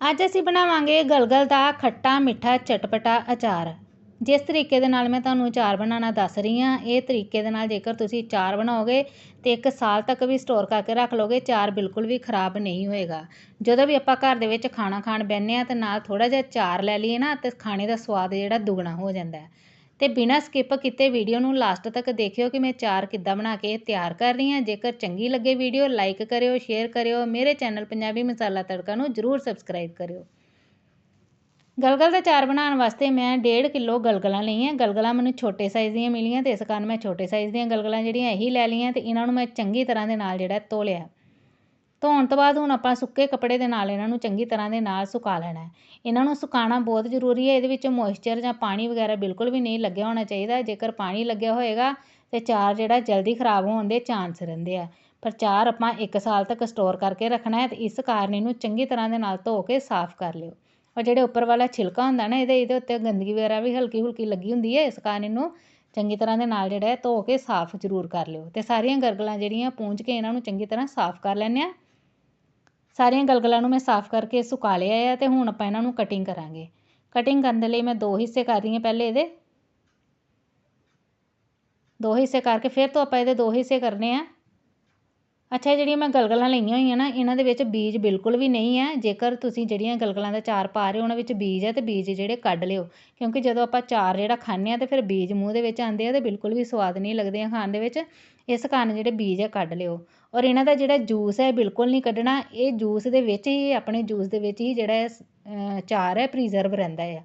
ਅੱਜ ਅਸੀਂ ਬਣਾਵਾਂਗੇ ਗਲਗਲ ਦਾ ਖੱਟਾ, ਮਿੱਠਾ, ਚਟਪਟਾ ਅਚਾਰ। ਜਿਸ ਤਰੀਕੇ ਦੇ ਨਾਲ ਮੈਂ ਤੁਹਾਨੂੰ ਅਚਾਰ ਬਣਾਉਣਾ ਦੱਸ ਰਹੀ ਹਾਂ, ਇਹ ਤਰੀਕੇ ਦੇ ਨਾਲ ਜੇਕਰ ਤੁਸੀਂ ਅਚਾਰ ਬਣਾਓਗੇ ਤੇ ਇੱਕ ਸਾਲ ਤੱਕ ਵੀ ਸਟੋਰ ਕਰਕੇ ਰੱਖ ਲਓਗੇ, ਅਚਾਰ ਬਿਲਕੁਲ ਵੀ ਖਰਾਬ ਨਹੀਂ ਹੋਏਗਾ। ਜਦੋਂ ਵੀ ਆਪਾਂ ਘਰ ਦੇ ਵਿੱਚ ਖਾਣਾ ਖਾਣ ਬੈਠਨੇ ਆ ਤੇ ਨਾਲ ਥੋੜਾ ਜਿਹਾ ਅਚਾਰ ਲੈ ਲਈਏ ਨਾ, ਤੇ ਖਾਣੇ ਦਾ ਸਵਾਦ ਜਿਹੜਾ ਦੁੱਗਣਾ ਹੋ ਜਾਂਦਾ ਹੈ। ਤੇ ਬਿਨਾਂ ਸਕਿਪ ਕੀਤੇ ਵੀਡੀਓ ਨੂੰ ਲਾਸਟ ਤੱਕ ਦੇਖਿਓ ਕਿ ਮੈਂ ਚਾਰ ਕਿੱਦਾਂ ਬਣਾ ਕੇ ਤਿਆਰ ਕਰ ਰਹੀ ਹਾਂ। ਜੇਕਰ ਚੰਗੀ ਲੱਗੇ ਵੀਡੀਓ ਲਾਈਕ ਕਰਿਓ ਸ਼ੇਅਰ ਕਰਿਓ, ਮੇਰੇ ਚੈਨਲ ਪੰਜਾਬੀ ਮਸਾਲਾ ਤੜਕਾ ਨੂੰ ਜਰੂਰ ਸਬਸਕ੍ਰਾਈਬ ਕਰਿਓ। ਗਲਗਲ ਦਾ ਚਾਰ ਬਣਾਉਣ ਵਾਸਤੇ ਮੈਂ 1.5 ਕਿਲੋ ਗਲਗਲਾਂ ਲਈਆਂ। ਗਲਗਲਾਂ ਮੈਨੂੰ ਛੋਟੇ ਸਾਈਜ਼ ਦੀਆਂ ਮਿਲੀਆਂ ਤੇ ਇਸ ਕਾਰਨ ਮੈਂ ਛੋਟੇ ਸਾਈਜ਼ ਦੀਆਂ ਗਲਗਲਾਂ ਜਿਹੜੀਆਂ ਇਹੀ ਲੈ ਲਈਆਂ ਤੇ ਇਹਨਾਂ ਨੂੰ ਮੈਂ ਚੰਗੀ ਤਰ੍ਹਾਂ ਦੇ ਨਾਲ ਜਿਹੜਾ ਧੋ ਲਿਆ ਧੋਣ ਤੋਂ ਬਾਅਦ ਹੁਣ ਆਪਾਂ ਸੁੱਕੇ ਕੱਪੜੇ ਦੇ ਨਾਲ ਇਹਨਾਂ ਨੂੰ ਚੰਗੀ ਤਰ੍ਹਾਂ ਦੇ ਨਾਲ ਸੁਕਾ ਲੈਣਾ ਇਹਨਾਂ ਨੂੰ ਸੁਕਾਉਣਾ ਬਹੁਤ ਜ਼ਰੂਰੀ ਹੈ, ਇਹਦੇ ਵਿੱਚ ਮੋਇਸਚਰ ਜਾਂ ਪਾਣੀ ਵਗੈਰਾ ਬਿਲਕੁਲ ਵੀ ਨਹੀਂ ਲੱਗਿਆ ਹੋਣਾ ਚਾਹੀਦਾ ਜੇਕਰ ਪਾਣੀ ਲੱਗਿਆ ਹੋਏਗਾ ਤਾਂ ਚਾਰ ਜਿਹੜਾ ਜਲਦੀ ਖਰਾਬ ਹੋਣ ਦੇ ਚਾਂਸ ਰਹਿੰਦੇ ਆ। ਪਰ ਚਾਰ ਆਪਾਂ 1 ਸਾਲ ਤੱਕ ਸਟੋਰ ਕਰਕੇ ਰੱਖਣਾ ਹੈ ਤੇ ਇਸ ਕਾਰਨ ਇਹਨੂੰ ਚੰਗੀ ਤਰ੍ਹਾਂ ਦੇ ਨਾਲ ਧੋ ਕੇ ਸਾਫ਼ ਕਰ ਲਿਓ। ਔਰ ਜਿਹੜੇ ਉੱਪਰ ਵਾਲਾ ਛਿਲਕਾ ਹੁੰਦਾ ਨਾ, ਇਹਦੇ ਇਹਦੇ ਉੱਤੇ ਗੰਦਗੀ ਵਗੈਰਾ ਵੀ ਹਲਕੀ ਹੁਲਕੀ ਲੱਗੀ ਹੁੰਦੀ ਹੈ, ਇਸ ਕਾਰਨ ਇਹਨੂੰ ਚੰਗੀ ਤਰ੍ਹਾਂ ਦੇ ਨਾਲ ਜਿਹੜਾ ਹੈ ਧੋ ਕੇ ਸਾਫ਼ ਜ਼ਰੂਰ ਕਰ ਲਿਓ। ਤੇ ਸਾਰੀਆਂ ਗਰਗਲਾਂ ਜਿਹੜੀਆਂ ਪੂੰਝ ਕੇ ਇਹਨਾਂ ਨੂੰ ਚੰਗੀ ਤਰ੍ਹਾਂ ਸਾਫ਼ ਕਰ ਲੈਂਦੇ ਆ ਸਾਰੀਆਂ ਗਲਗਲਾਂ ਨੂੰ ਮੈਂ ਸਾਫ਼ ਕਰਕੇ ਸੁਕਾ ਲਿਆ ਹੈ ਤੇ ਹੁਣ ਆਪਾਂ ਇਹਨਾਂ ਨੂੰ ਕਟਿੰਗ ਕਰਾਂਗੇ। ਕਟਿੰਗ ਕਰਨ ਦੇ ਲਈ ਮੈਂ ਦੋ ਹਿੱਸੇ ਕਰ ਰਹੀ ਹਾਂ ਪਹਿਲੇ ਇਹਦੇ। ਦੋ ਹਿੱਸੇ ਕਰਕੇ ਫਿਰ ਤੋਂ ਆਪਾਂ ਇਹਦੇ ਦੋ ਹਿੱਸੇ ਕਰਨੇ ਆ। ਅੱਛਾ ਜਿਹੜੀਆਂ ਮੈਂ ਗਲਗਲਾਂ ਲਈਆਂ ਹੋਈਆਂ ਨਾ, ਇਹਨਾਂ ਦੇ ਵਿੱਚ ਬੀਜ ਬਿਲਕੁਲ ਵੀ ਨਹੀਂ ਹੈ ਜੇਕਰ ਤੁਸੀਂ ਜਿਹੜੀਆਂ ਗਲਗਲਾਂ ਦਾ ਚਾਰ ਪਾ ਰਹੇ ਹੋ, ਉਹਨਾਂ ਵਿੱਚ ਬੀਜ ਹੈ ਤੇ ਬੀਜ ਜਿਹੜੇ ਕੱਢ ਲਿਓ। ਕਿਉਂਕਿ ਜਦੋਂ ਆਪਾਂ ਚਾਰ ਜਿਹੜਾ ਖਾਂਦੇ ਆ ਤੇ ਫਿਰ ਬੀਜ ਮੂੰਹ ਦੇ ਵਿੱਚ ਆਉਂਦੇ ਆ ਤੇ ਬਿਲਕੁਲ ਵੀ ਸਵਾਦ ਨਹੀਂ ਲੱਗਦੇ ਆ ਖਾਣ ਦੇ ਵਿੱਚ। ਇਸ ਕਾਰਨ ਜਿਹੜੇ ਬੀਜ ਹੈ ਕੱਢ ਲਿਓ। ਔਰ ਇਹਨਾਂ ਦਾ ਜਿਹੜਾ ਜੂਸ ਹੈ ਬਿਲਕੁਲ ਨਹੀਂ ਕੱਢਣਾ। ਇਹ ਜੂਸ ਦੇ ਵਿੱਚ ਹੀ, ਆਪਣੇ ਜੂਸ ਦੇ ਵਿੱਚ ਹੀ ਜਿਹੜਾ ਚਾਰ ਹੈ ਪ੍ਰੀਜ਼ਰਵ ਰਹਿੰਦਾ ਆ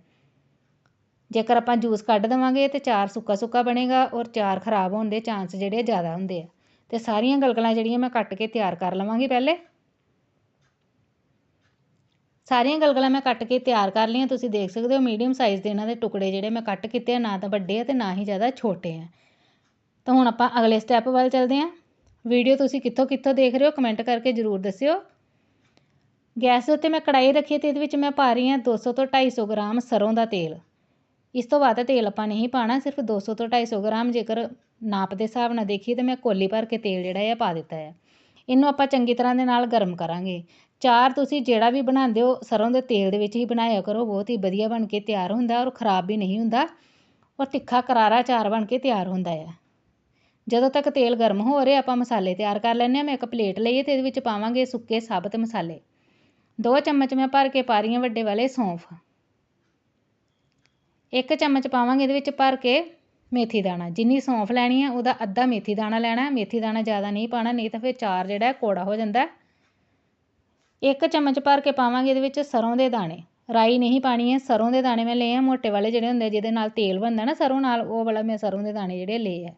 ਜੇਕਰ ਆਪਾਂ ਜੂਸ ਕੱਢ ਦੇਵਾਂਗੇ ਤਾਂ ਚਾਰ ਸੁੱਕਾ ਸੁੱਕਾ ਬਣੇਗਾ ਔਰ ਚਾਰ ਖਰਾਬ ਹੋਣ ਦੇ ਚਾਂਸ ਜਿਹੜੇ ਜ਼ਿਆਦਾ ਹੁੰਦੇ ਆ। ਅਤੇ ਸਾਰੀਆਂ ਗਲਗਲਾਂ ਜਿਹੜੀਆਂ ਮੈਂ ਕੱਟ ਕੇ ਤਿਆਰ ਕਰ ਲਵਾਂਗੀ ਪਹਿਲੇ। ਸਾਰੀਆਂ ਗਲਗਲਾਂ ਮੈਂ ਕੱਟ ਕੇ ਤਿਆਰ ਕਰ ਲਈਆਂ। ਤੁਸੀਂ ਦੇਖ ਸਕਦੇ ਹੋ ਮੀਡੀਅਮ ਸਾਈਜ਼ ਦੇ ਇਹਨਾਂ ਦੇ ਟੁਕੜੇ ਜਿਹੜੇ ਮੈਂ ਕੱਟ ਕੀਤੇ ਆ। ਨਾ ਤਾਂ ਵੱਡੇ ਆ ਤੇ ਨਾ ਹੀ ਜ਼ਿਆਦਾ ਛੋਟੇ ਆ। ਤਾਂ ਹੁਣ ਆਪਾਂ ਅਗਲੇ ਸਟੈਪ ਵੱਲ ਚੱਲਦੇ ਹਾਂ ਵੀਡੀਓ ਤੁਸੀਂ ਕਿੱਥੋਂ ਕਿੱਥੋਂ ਦੇਖ ਰਹੇ ਹੋ ਕਮੈਂਟ ਕਰਕੇ ਜ਼ਰੂਰ ਦੱਸਿਓ। ਗੈਸ ਦੇ ਉੱਤੇ ਮੈਂ ਕੜਾਈ ਰੱਖੀ ਤੇ ਇਹਦੇ ਵਿੱਚ ਮੈਂ ਪਾ ਰਹੀ ਹਾਂ 200 ਤੋਂ 250 ਗ੍ਰਾਮ ਸਰੋਂ ਦਾ ਤੇਲ। ਇਸ ਤੋਂ ਵੱਧ ਤੇਲ ਆਪਾਂ ਨਹੀਂ ਪਾਣਾ ਸਿਰਫ 200 ਤੋਂ 250 ਗ੍ਰਾਮ ਜੇਕਰ ਨਾਪ ਦੇ ਹਿਸਾਬ ਨਾਲ ਦੇਖੀਏ ਤਾਂ ਮੈਂ ਕੋਲੀ ਭਰ ਕੇ ਤੇਲ ਜਿਹੜਾ ਹੈ ਪਾ ਦਿੱਤਾ ਹੈ। ਇਹਨੂੰ ਆਪਾਂ ਚੰਗੀ ਤਰ੍ਹਾਂ ਦੇ ਨਾਲ ਗਰਮ ਕਰਾਂਗੇ। ਚਾਰ ਤੁਸੀਂ ਜਿਹੜਾ ਵੀ ਬਣਾਉਂਦੇ ਹੋ, ਸਰੋਂ ਦੇ ਤੇਲ ਦੇ ਵਿੱਚ ਹੀ ਬਣਾਇਆ ਕਰੋ, ਬਹੁਤ ਹੀ ਵਧੀਆ ਬਣ ਕੇ ਤਿਆਰ ਹੁੰਦਾ ਔਰ ਖ਼ਰਾਬ ਵੀ ਨਹੀਂ ਹੁੰਦਾ। ਔਰ ਤਿੱਖਾ ਕਰਾਰਾ ਚਾਰ ਬਣ ਕੇ ਤਿਆਰ ਹੁੰਦਾ ਹੈ। ਜਦੋਂ ਤੱਕ ਤੇਲ ਗਰਮ ਹੋ ਰਿਹਾ, ਆਪਾਂ ਮਸਾਲੇ ਤਿਆਰ ਕਰ ਲੈਂਦੇ ਹਾਂ, ਮੈਂ ਇੱਕ ਪਲੇਟ ਲਈ ਤੇ ਇਹਦੇ ਵਿੱਚ ਪਾਵਾਂਗੇ ਸੁੱਕੇ ਸਾਬਤ ਮਸਾਲੇ। ਦੋ ਚਮਚ ਮੈਂ ਭਰ ਕੇ ਪਾ ਰਹੀ ਹਾਂ ਵੱਡੇ ਵਾਲੇ ਸੌਂਫ। ਇੱਕ ਚਮਚ ਪਾਵਾਂਗੇ ਇਹਦੇ ਵਿੱਚ ਭਰ ਕੇ ਮੇਥੀ ਦਾਣਾ। ਜਿੰਨੀ ਸੌਂਫ ਲੈਣੀ ਹੈ ਉਹਦਾ ਅੱਧਾ ਮੇਥੀ ਦਾਣਾ ਲੈਣਾ ਮੇਥੀ ਦਾਣਾ ਜ਼ਿਆਦਾ ਨਹੀਂ ਪਾਣਾ ਨਹੀਂ ਤਾਂ ਫਿਰ ਚਾਰ ਜਿਹੜਾ ਹੈ, ਕੋੜਾ ਹੋ ਜਾਂਦਾ ਇੱਕ ਚਮਚ ਭਰ ਕੇ ਪਾਵਾਂਗੇ ਇਹਦੇ ਵਿੱਚ ਸਰੋਂ ਦੇ ਦਾਣੇ। ਰਾਈ ਨਹੀਂ ਪਾਣੀ ਹੈ, ਸਰੋਂ ਦੇ ਦਾਣੇ ਮੈਂ ਲਏ ਆ, ਮੋਟੇ ਵਾਲੇ ਜਿਹੜੇ ਹੁੰਦੇ ਜਿਹਦੇ ਨਾਲ ਤੇਲ ਬਣਦਾ ਨਾ ਸਰੋਂ ਨਾਲ, ਉਹ ਵਾਲਾ ਮੈਂ ਸਰੋਂ ਦੇ ਦਾਣੇ ਜਿਹੜੇ ਲਏ ਆ।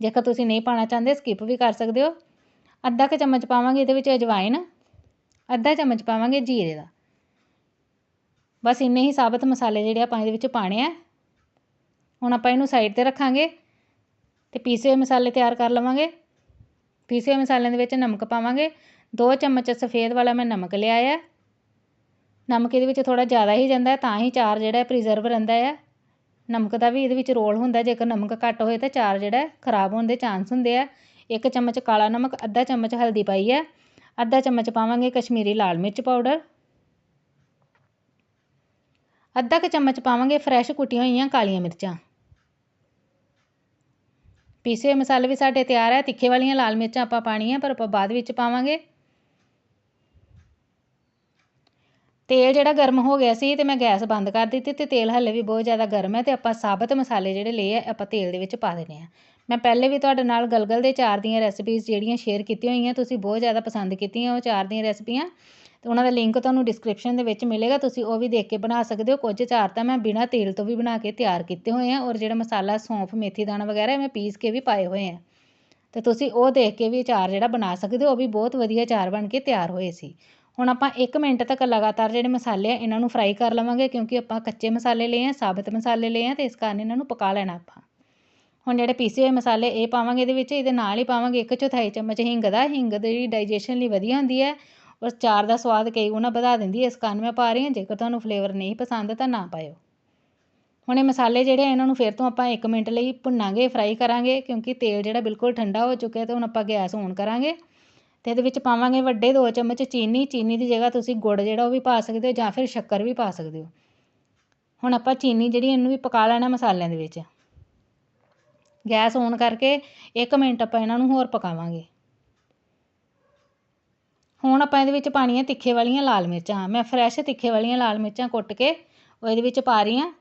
ਜੇਕਰ ਤੁਸੀਂ ਨਹੀਂ ਪਾਉਣਾ ਚਾਹੁੰਦੇ ਸਕਿਪ ਵੀ ਕਰ ਸਕਦੇ ਹੋ। ਅੱਧਾ ਕੁ ਚਮਚ ਪਾਵਾਂਗੇ ਇਹਦੇ ਵਿੱਚ ਅਜਵਾਇਨ ਅੱਧਾ ਚਮਚ ਪਾਵਾਂਗੇ ਜੀਰੇ ਦਾ। ਬਸ ਇੰਨੇ ਹੀ ਸਾਬਤ ਮਸਾਲੇ ਜਿਹੜੇ ਆਪਾਂ ਇਹਦੇ ਵਿੱਚ ਪਾਣੇ ਆ। ਹੁਣ ਆਪਾਂ ਇਹਨੂੰ ਸਾਈਡ ਤੇ ਰੱਖਾਂਗੇ ਤੇ ਪੀਸੇ ਹੋਏ ਮਸਾਲੇ ਤਿਆਰ ਕਰ ਲਵਾਂਗੇ। ਪੀਸੇ ਹੋਏ ਮਸਾਲਿਆਂ ਦੇ ਵਿੱਚ ਨਮਕ ਪਾਵਾਂਗੇ। 2 ਚਮਚ ਸਫੇਦ ਵਾਲਾ ਮੈਂ ਨਮਕ ਲਿਆ ਆ ਨਮਕ ਇਹਦੇ ਵਿੱਚ ਥੋੜਾ ਜ਼ਿਆਦਾ ਹੀ ਜਾਂਦਾ ਤਾਂ ਹੀ ਚਾਰ ਜਿਹੜਾ ਪ੍ਰੀਜ਼ਰਵ ਰਹਿੰਦਾ ਆ ਨਮਕ ਦਾ ਵੀ ਇਹਦੇ ਵਿੱਚ ਰੋਲ ਹੁੰਦਾ, ਜੇਕਰ ਨਮਕ ਘੱਟ ਹੋਏ ਤਾਂ ਚਾਰ ਜਿਹੜਾ ਖਰਾਬ ਹੋਣ ਦੇ ਚਾਂਸ ਹੁੰਦੇ ਆ। ਇੱਕ ਚਮਚ ਕਾਲਾ ਨਮਕ, ਅੱਧਾ ਚਮਚ ਹਲਦੀ ਪਾਈ ਹੈ। ਅੱਧਾ ਚਮਚ ਪਾਵਾਂਗੇ ਕਸ਼ਮੀਰੀ ਲਾਲ ਮਿਰਚ ਪਾਊਡਰ। ਅੱਧਾ ਕੁ ਚਮਚ ਪਾਵਾਂਗੇ ਫਰੈਸ਼ ਕੁੱਟੀਆਂ ਹੋਈਆਂ ਕਾਲੀਆਂ ਮਿਰਚਾਂ। ਪੀਸੇ ਮਸਾਲੇ ਵੀ ਸਾਡੇ ਤਿਆਰ ਹੈ ਤਿੱਖੇ ਵਾਲੀਆਂ ਲਾਲ ਮਿਰਚਾਂ ਆਪਾਂ ਪਾਣੀਆਂ, ਪਰ ਆਪਾਂ ਬਾਅਦ ਵਿੱਚ ਪਾਵਾਂਗੇ। ਤੇਲ ਜਿਹੜਾ ਗਰਮ ਹੋ ਗਿਆ ਸੀ ਅਤੇ ਮੈਂ ਗੈਸ ਬੰਦ ਕਰ ਦਿੱਤੀ ਅਤੇ ਤੇਲ ਹਾਲੇ ਵੀ ਬਹੁਤ ਜ਼ਿਆਦਾ ਗਰਮ ਹੈ ਅਤੇ ਆਪਾਂ ਸਾਬਤ ਮਸਾਲੇ ਜਿਹੜੇ ਲਏ ਆ, ਆਪਾਂ ਤੇਲ ਦੇ ਵਿੱਚ ਪਾ ਦੇਣੇ ਆ ਮੈਂ ਪਹਿਲੇ ਵੀ ਤੁਹਾਡੇ ਨਾਲ ਗਲਗਲ ਦੇ ਚਾਰ ਦੀਆਂ ਰੈਸਪੀਜ਼ ਜਿਹੜੀਆਂ ਸ਼ੇਅਰ ਕੀਤੀਆਂ ਹੋਈਆਂ, ਤੁਸੀਂ ਬਹੁਤ ਜ਼ਿਆਦਾ ਪਸੰਦ ਕੀਤੀਆਂ ਉਹ ਚਾਰ ਦੀਆਂ ਰੈਸਪੀਆਂ ਤੇ ਉਹਨਾਂ ਦਾ ਲਿੰਕ ਤੁਹਾਨੂੰ ਡਿਸਕ੍ਰਿਪਸ਼ਨ ਦੇ ਵਿੱਚ ਮਿਲੇਗਾ, ਤੁਸੀਂ ਉਹ ਵੀ ਦੇਖ ਕੇ ਬਣਾ ਸਕਦੇ ਹੋ। ਕੁਝ ਚਾਰ ਤਾਂ ਮੈਂ ਬਿਨਾਂ ਤੇਲ ਤੋਂ ਵੀ ਬਣਾ ਕੇ ਤਿਆਰ ਕੀਤੇ ਹੋਏ ਆ ਔਰ ਜਿਹੜਾ ਮਸਾਲਾ ਸੌਂਫ, ਮੇਥੀ, ਦਾਣਾ ਵਗੈਰਾ ਮੈਂ ਪੀਸ ਕੇ ਵੀ ਪਾਏ ਹੋਏ ਆ। ਤੇ ਤੁਸੀਂ ਉਹ ਦੇਖ ਕੇ ਵੀ ਚਾਰ ਜਿਹੜਾ ਬਣਾ ਸਕਦੇ ਹੋ, ਉਹ ਵੀ ਬਹੁਤ ਵਧੀਆ ਚਾਰ ਬਣ ਕੇ ਤਿਆਰ ਹੋਏ ਸੀ। ਹੁਣ ਆਪਾਂ ਇੱਕ ਮਿੰਟ ਤੱਕ ਲਗਾਤਾਰ ਜਿਹੜੇ ਮਸਾਲੇ ਆ, ਇਹਨਾਂ ਨੂੰ ਫਰਾਈ ਕਰ ਲਵਾਂਗੇ ਕਿਉਂਕਿ ਆਪਾਂ ਕੱਚੇ ਮਸਾਲੇ ਲਏ ਆ, ਸਾਬਤ ਮਸਾਲੇ ਲਏ ਆ ਤੇ ਇਸ ਕਾਰਨ ਇਹਨਾਂ ਨੂੰ ਪਕਾ ਲੈਣਾ ਆਪਾਂ। ਹੁਣ ਜਿਹੜੇ ਪੀਸੇ ਹੋਏ ਮਸਾਲੇ, ਇਹ ਪਾਵਾਂਗੇ ਇਹਦੇ ਵਿੱਚ, ਇਹਦੇ ਨਾਲ ਹੀ ਪਾਵਾਂਗੇ 1 ਚੌਥਾਈ ਚਮਚ ਹਿੰਗ ਦਾ। ਹਿੰਗ ਦੀ ਡਾਈਜੈਸ਼ਨ ਲਈ ਵਧੀਆ ਹੁੰਦੀ ਹੈ ਔਰ ਚਾਰ ਦਾ ਸਵਾਦ ਕਈ ਗੁਣਾ ਵਧਾ ਦਿੰਦੀ ਹੈ। ਇਸ ਕਾਰਨ ਮੈਂ ਪਾ ਰਹੀ ਹਾਂ, ਜੇਕਰ ਤੁਹਾਨੂੰ ਫਲੇਵਰ ਨਹੀਂ ਪਸੰਦ ਤਾਂ ਨਾ ਪਾਇਓ। ਹੁਣ ਇਹ ਮਸਾਲੇ ਜਿਹੜੇ ਇਹਨਾਂ ਨੂੰ ਫਿਰ ਤੋਂ ਆਪਾਂ 1 ਮਿੰਟ ਲਈ ਭੁੰਨਾਂਗੇ ਫਰਾਈ ਕਰਾਂਗੇ ਕਿਉਂਕਿ ਤੇਲ ਜਿਹੜਾ ਬਿਲਕੁਲ ਠੰਡਾ ਹੋ ਚੁੱਕਿਆ ਤੇ ਹੁਣ ਆਪਾਂ ਗੈਸ ਔਨ ਕਰਾਂਗੇ। ਅਤੇ ਇਹਦੇ ਵਿੱਚ ਪਾਵਾਂਗੇ ਵੱਡੇ ਦੋ ਚਮਚ ਚੀਨੀ ਚੀਨੀ ਦੀ ਜਗ੍ਹਾ ਤੁਸੀਂ ਗੁੜ ਜਿਹੜਾ ਉਹ ਵੀ ਪਾ ਸਕਦੇ ਹੋ ਜਾਂ ਫਿਰ ਸ਼ੱਕਰ ਵੀ ਪਾ ਸਕਦੇ ਹੋ। ਹੁਣ ਆਪਾਂ ਚੀਨੀ ਜਿਹੜੀ ਇਹਨੂੰ ਵੀ ਪਕਾ ਲੈਣਾ ਮਸਾਲਿਆਂ ਦੇ ਵਿੱਚ। ਗੈਸ ਔਨ ਕਰਕੇ 1 ਮਿੰਟ ਆਪਾਂ ਇਹਨਾਂ ਨੂੰ ਹੋਰ ਪਕਾਵਾਂਗੇ। ਹੁਣ ਆਪਾਂ ਇਹਦੇ ਵਿੱਚ ਪਾਣੀਆਂ ਤਿੱਖੇ ਵਾਲੀਆਂ ਲਾਲ ਮਿਰਚਾਂ। ਮੈਂ ਫਰੈਸ਼ ਤਿੱਖੇ ਵਾਲੀਆਂ ਲਾਲ ਮਿਰਚਾਂ ਕੁੱਟ ਕੇ ਉਹ ਇਹਦੇ ਵਿੱਚ ਪਾ ਰਹੀ ਹਾਂ।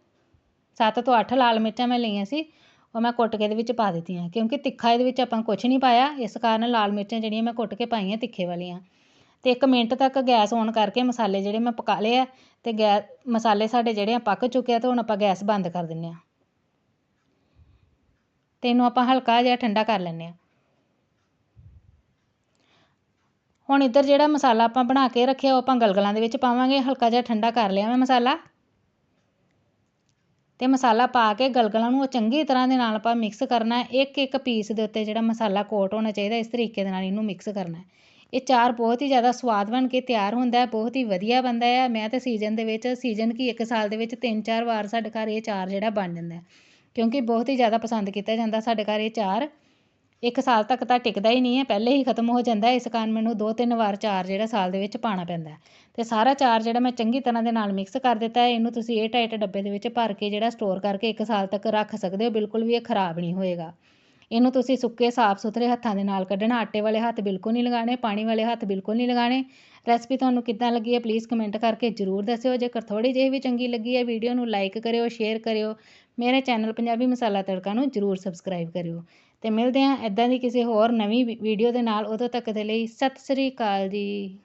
ਸੱਤ ਤੋਂ ਅੱਠ ਲਾਲ ਮਿਰਚਾਂ ਮੈਂ ਲਈਆਂ ਸੀ। ਉਹ ਮੈਂ ਕੁੱਟ ਕੇ ਇਹਦੇ ਵਿੱਚ ਪਾ ਦਿੱਤੀਆਂ ਕਿਉਂਕਿ ਤਿੱਖਾ ਇਹਦੇ ਵਿੱਚ ਆਪਾਂ ਕੁਛ ਨਹੀਂ ਪਾਇਆ, ਇਸ ਕਾਰਨ ਲਾਲ ਮਿਰਚਾਂ ਜਿਹੜੀਆਂ ਮੈਂ ਕੁੱਟ ਕੇ ਪਾਈਆਂ ਤਿੱਖੇ ਵਾਲੀਆਂ। ਅਤੇ ਇੱਕ ਮਿੰਟ ਤੱਕ ਗੈਸ ਔਨ ਕਰਕੇ ਮਸਾਲੇ ਜਿਹੜੇ ਮੈਂ ਪਕਾ ਲਏ ਆ ਅਤੇ ਗੈ, ਮਸਾਲੇ ਸਾਡੇ ਜਿਹੜੇ ਆ ਪੱਕ ਚੁੱਕੇ ਆ ਅਤੇ ਹੁਣ ਆਪਾਂ ਗੈਸ ਬੰਦ ਕਰ ਦਿੰਦੇ ਹਾਂ ਅਤੇ ਇਹਨੂੰ ਆਪਾਂ ਹਲਕਾ ਜਿਹਾ ਠੰਡਾ ਕਰ ਲੈਂਦੇ ਹਾਂ ਹੁਣ ਇੱਧਰ ਜਿਹੜਾ ਮਸਾਲਾ ਆਪਾਂ ਬਣਾ ਕੇ ਰੱਖਿਆ, ਉਹ ਆਪਾਂ ਗਲਗਲਾਂ ਦੇ ਵਿੱਚ ਪਾਵਾਂਗੇ, ਹਲਕਾ ਜਿਹਾ ਠੰਡਾ ਕਰ ਲਿਆ ਮੈਂ ਮਸਾਲਾ। ਅਤੇ ਮਸਾਲਾ ਪਾ ਕੇ ਗਲਗਲਾਂ ਨੂੰ ਚੰਗੀ ਤਰ੍ਹਾਂ ਦੇ ਨਾਲ ਆਪਾਂ ਮਿਕਸ ਕਰਨਾ ਇੱਕ ਇੱਕ ਪੀਸ ਦੇ ਉੱਤੇ ਜਿਹੜਾ ਮਸਾਲਾ ਕੋਟ ਹੋਣਾ ਚਾਹੀਦਾ, ਇਸ ਤਰੀਕੇ ਦੇ ਨਾਲ ਇਹਨੂੰ ਮਿਕਸ ਕਰਨਾ ਇਹ ਚਾਰ ਬਹੁਤ ਹੀ ਜ਼ਿਆਦਾ ਸਵਾਦ ਬਣ ਕੇ ਤਿਆਰ ਹੁੰਦਾ ਹੈ, ਬਹੁਤ ਹੀ ਵਧੀਆ ਬਣਦਾ ਹੈ। ਮੈਂ ਤਾਂ ਸੀਜ਼ਨ ਦੇ ਵਿੱਚ ਸੀਜ਼ਨ ਕੀ ਇੱਕ ਸਾਲ ਦੇ ਵਿੱਚ ਤਿੰਨ, ਚਾਰ ਵਾਰ ਸਾਡੇ ਘਰ ਇਹ ਚਾਰ ਜਿਹੜਾ ਬਣ ਜਾਂਦਾ ਕਿਉਂਕਿ ਬਹੁਤ ਹੀ ਜ਼ਿਆਦਾ ਪਸੰਦ ਕੀਤਾ ਜਾਂਦਾ ਸਾਡੇ ਘਰ ਇਹ ਚਾਰ। ਇੱਕ ਸਾਲ ਤੱਕ ਤਾਂ ਟਿਕਦਾ ਹੀ ਨਹੀਂ ਹੈ, ਪਹਿਲੇ ਹੀ ਖਤਮ ਹੋ ਜਾਂਦਾ ਇਸ ਕਾਰਨ ਮੈਨੂੰ ਦੋ ਤਿੰਨ ਵਾਰ ਚਾਰ ਜਿਹੜਾ ਸਾਲ ਦੇ ਵਿੱਚ ਪਾਣਾ ਪੈਂਦਾ ਅਤੇ ਸਾਰਾ ਚਾਰ ਜਿਹੜਾ ਮੈਂ ਚੰਗੀ ਤਰ੍ਹਾਂ ਦੇ ਨਾਲ ਮਿਕਸ ਕਰ ਦਿੱਤਾ ਹੈ, ਇਹਨੂੰ ਤੁਸੀਂ ਇਹ ਟਾਈਟ ਡੱਬੇ ਦੇ ਵਿੱਚ ਭਰ ਕੇ ਜਿਹੜਾ ਸਟੋਰ ਕਰਕੇ ਇੱਕ ਸਾਲ ਤੱਕ ਰੱਖ ਸਕਦੇ ਹੋ, ਬਿਲਕੁਲ ਵੀ ਇਹ ਖਰਾਬ ਨਹੀਂ ਹੋਏਗਾ। ਇਹਨੂੰ ਤੁਸੀਂ ਸੁੱਕੇ ਸਾਫ਼ ਸੁਥਰੇ ਹੱਥਾਂ ਦੇ ਨਾਲ ਕੱਢਣਾ, ਆਟੇ ਵਾਲੇ ਹੱਥ ਬਿਲਕੁਲ ਨਹੀਂ ਲਗਾਉਣੇ, ਪਾਣੀ ਵਾਲੇ ਹੱਥ ਬਿਲਕੁਲ ਨਹੀਂ ਲਗਾਉਣੇ। ਰੈਸਪੀ ਤੁਹਾਨੂੰ ਕਿੱਦਾਂ ਲੱਗੀ ਹੈ ਪਲੀਜ਼ ਕਮੈਂਟ ਕਰਕੇ ਜ਼ਰੂਰ ਦੱਸਿਓ। ਜੇਕਰ ਥੋੜੀ ਜਿਹੀ ਵੀ ਚੰਗੀ ਲੱਗੀ ਹੈ ਵੀਡੀਓ ਨੂੰ ਲਾਈਕ ਕਰਿਓ ਸ਼ੇਅਰ ਕਰਿਓ। ਮੇਰੇ ਚੈਨਲ ਪੰਜਾਬੀ ਮਸਾਲਾ ਤੜਕਾ ਨੂੰ ਜ਼ਰੂਰ ਸਬਸਕ੍ਰਾਈਬ ਕਰਿਓ। ਅਤੇ ਮਿਲਦੇ ਹਾਂ ਇੱਦਾਂ ਦੀ ਕਿਸੇ ਹੋਰ ਨਵੀਂ ਵੀਡੀਓ ਦੇ ਨਾਲ, ਉਦੋਂ ਤੱਕ ਦੇ ਲਈ ਸਤਿ ਸ੍ਰੀ ਅਕਾਲ ਜੀ।